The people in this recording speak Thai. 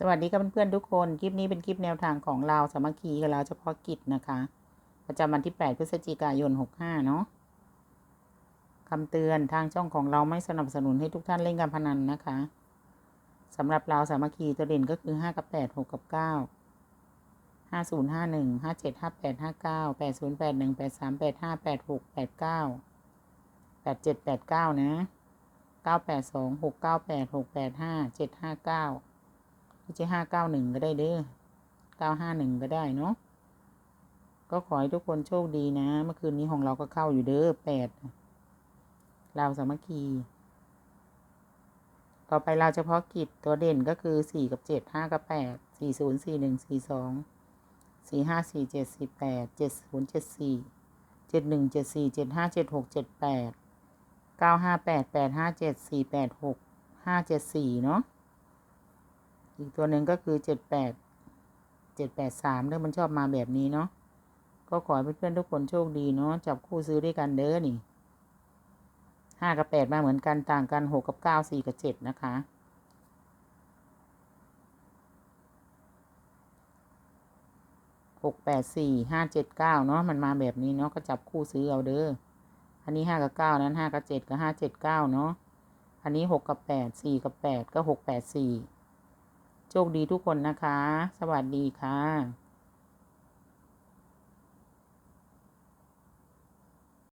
สวัสดีครับเพื่อนๆทุกคน คลิปนี้เป็นคลิปแนวทางของเราสามัคคีกับเราเฉพาะกิจนะคะ ประจำวันที่ 8 พฤศจิกายน 65 เนาะคำเตือนทางช่องของเราไม่สนับสนุนให้ทุกท่านเล่นการพนันนะคะสำหรับเราสามัคคีตัวเด่นก็คือ 5 กับ 8 6 กับ 9 5051 57 58 59 8081 83 85 86 89 87 89 นะ 982 698 685 759 ไม่ใช่ห้าเก้าหนึ่งก็ได้เด้อเก้าห้าหนึ่งก็ได้เนาะก็ขอให้ทุกคนโชคดีนะ เมื่อคืนนี้ของเราก็เข้าอยู่เด้อแปดเราสามัคคี ต่อไปเราเฉพาะกิจตัวเด่นก็คือสี่กับเจ็ดห้ากับแปดสี่ศูนย์สี่หนึ่งสี่สองสี่ห้าสี่เจ็ดสี่แปดเจ็ดศูนย์เจ็ดสี่เจ็ดหนึ่งเจ็ดสี่เจ็ดห้าเจ็ดหกเจ็ดแปดเก้าห้าแปดแปดห้าเจ็ดสี่แปดหกห้าเจ็ดสี่เนาะ อีกตัวหนึ่งก็คือเจ็ดแปดเจ็ดแปดสามเรื่องมันชอบมาแบบนี้เนาะก็ขอให้เพื่อนๆทุกคนโชคดีเนาะจับคู่ซื้อด้วยกันเด้อนี่ห้ากับแปดมาเหมือนกันต่างกันหกกับเก้าสี่กับเจ็ดนะคะหกแปดสี่ห้าเจ็ดเก้าเนาะมันมาแบบนี้เนาะก็จับคู่ซื้อเอาเด้ออันนี้ห้ากับเก้านั้นห้ากับเจ็ดกับห้าเจ็ดเก้าเนาะอันนี้หกกับแปดสี่กับแปดก็หกแปดสี่ โชคดีทุกคนนะคะ สวัสดีค่ะ